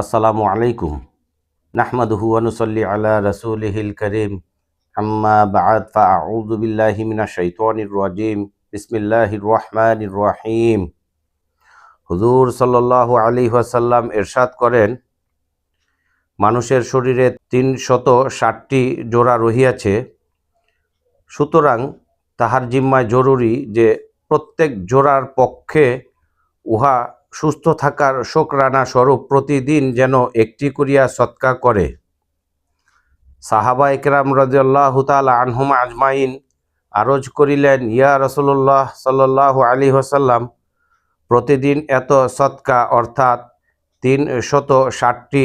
আসসালামু আলাইকুম। নাহমাদুহু অনুসল্লি আলা রসুলহিল করিম। আম্মা বাদ, ফাআউযু বিল্লাহি মিনাশ শাইতানির রাজিম। বিসমিল্লাহির রহমানির রহিম। হুজুর সাল্লাল্লাহু আলাইহি ওয়াসাল্লাম ইরশাদ করেন, মানুষের শরীরে তিনশত ষাটটি জোড়া রহিয়াছে। সুতরাং তাহার জিম্মায় জরুরি যে প্রত্যেক জোড়ার পক্ষে উহা সুস্থ থাকার শোকরানা স্বরূপ প্রতিদিন যেন একটি করিয়া সৎকার করে। সাহাবা একরাম রাজিয়াল্লাহ তাল আনহুম আজমাইন আরজ করিলেন, ইয়া রসুল্লাহ সাল্লাহ আলী হাসাল্লাম প্রতিদিন এত সৎকা অর্থাৎ তিন শত ষাটটি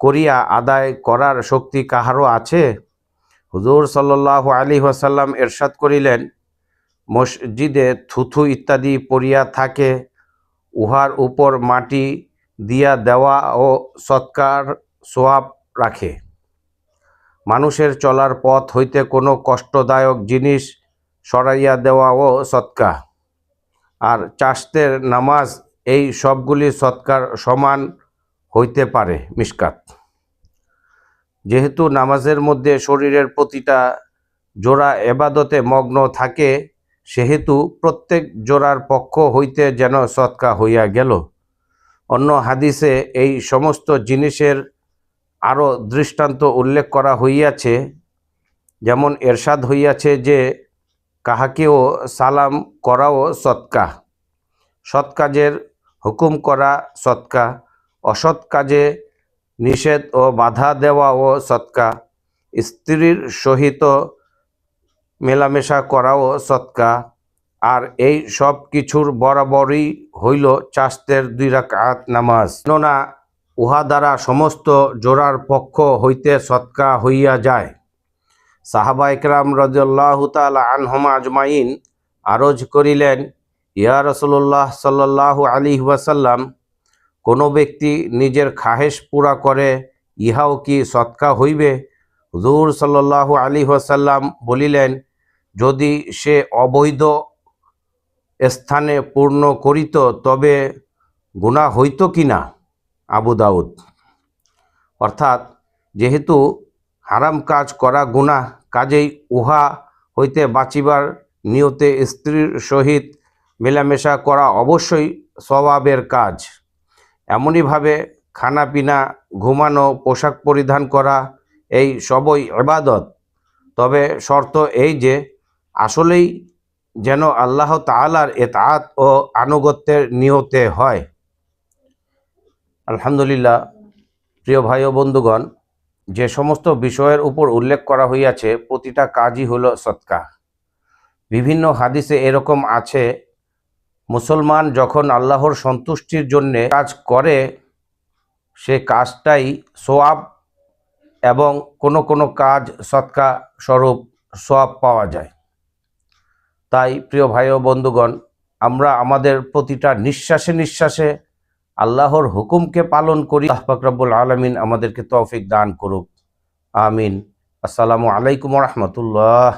করিয়া আদায় করার শক্তি কাহারও আছে? হুজুর সাল্লাহ আলী ওয়াসাল্লাম এরশাদ করিলেন, মসজিদে থুথু ইত্যাদি পড়িয়া থাকে উহার উপর মাটি দিয়া দেওয়া ও সৎকার সোয়াব রাখে। মানুষের চলার পথ হইতে কোনো কষ্টদায়ক জিনিস সরাইয়া দেওয়া ও সৎকা। আর চাষতের নামাজ এই সবগুলি সৎকার সমান হইতে পারে মিসকাত। যেহেতু নামাজের মধ্যে শরীরের প্রতিটা জোড়া এবাদতে মগ্ন থাকে সেহেতু প্রত্যেক জোড়ার পক্ষ হইতে যেন সৎকা হইয়া গেল। অন্য হাদিসে এই সমস্ত জিনিসের আরও দৃষ্টান্ত উল্লেখ করা হইয়াছে, যেমন এরশাদ হইয়াছে যে, কাহাকেও সালাম করাও সৎকা। সৎ কাজের হুকুম করা সৎকা, অসৎ কাজে নিষেধ ও বাধা দেওয়াও সৎকা, স্ত্রীর সহিত মেলামেশা করাও সৎকা। আর এই সব কিছুর বরাবরই হইল চাস্তের দুই রাকাত নামাজ। কেননা উহা দ্বারা সমস্ত জোড়ার পক্ষ হইতে সৎকা হইয়া যায়। সাহাবা ইকরাম রজল্লাহ তাল আনহমা আজমাইন আরজ করিলেন, ইয়া রসুল্লাহ সাল্লাহ আলী ওয়াসাল্লাম, কোনো ব্যক্তি নিজের খাহেশ পুরা করে, ইহাও কি সৎকা হইবে? হুজুর সাল্লাহ আলী ওয়াসাল্লাম বলিলেন, যদি সে অবৈধ স্থানে পূর্ণ করিত, তবে গুণা হইত কি না আবু দাউদ। অর্থাৎ যেহেতু হারাম কাজ করা গুণা কাজেই উহা হইতে বাঁচিবার নিয়তে স্ত্রীর সহিত মেলামেশা করা অবশ্যই স্বভাবের কাজ। এমনইভাবে খানাপিনা, ঘুমানো, পোশাক পরিধান করা এই সবই এবাদত তবে শর্ত এই যে, আসলেই যেন আল্লাহ তালার এতাত ও আনুগত্যের নিয়তে হয়। আলহামদুলিল্লাহ, প্রিয় ভাই ও বন্ধুগণ, যে সমস্ত বিষয়ের উপর উল্লেখ করা হইয়াছে, প্রতিটা কাজই হলো সৎকা। বিভিন্ন হাদিসে এরকম আছে, মুসলমান যখন আল্লাহর সন্তুষ্টির জন্যে কাজ করে, সে কাজটাই সোয়াব এবং কোনো কোনো কাজ সৎকা স্বরূপ সব পাওয়া যায়। তাই প্রিয় ভাই ও বন্ধুগণ, আমরা আমাদের প্রতিটা নিঃশ্বাসে নিঃশ্বাসে আল্লাহর হুকুমকে পালন করি। আহবাকরাবুল আলমিন আমাদেরকে তৌফিক দান করুক। আমিন। আসসালামু আলাইকুম রহমতুল্লাহ।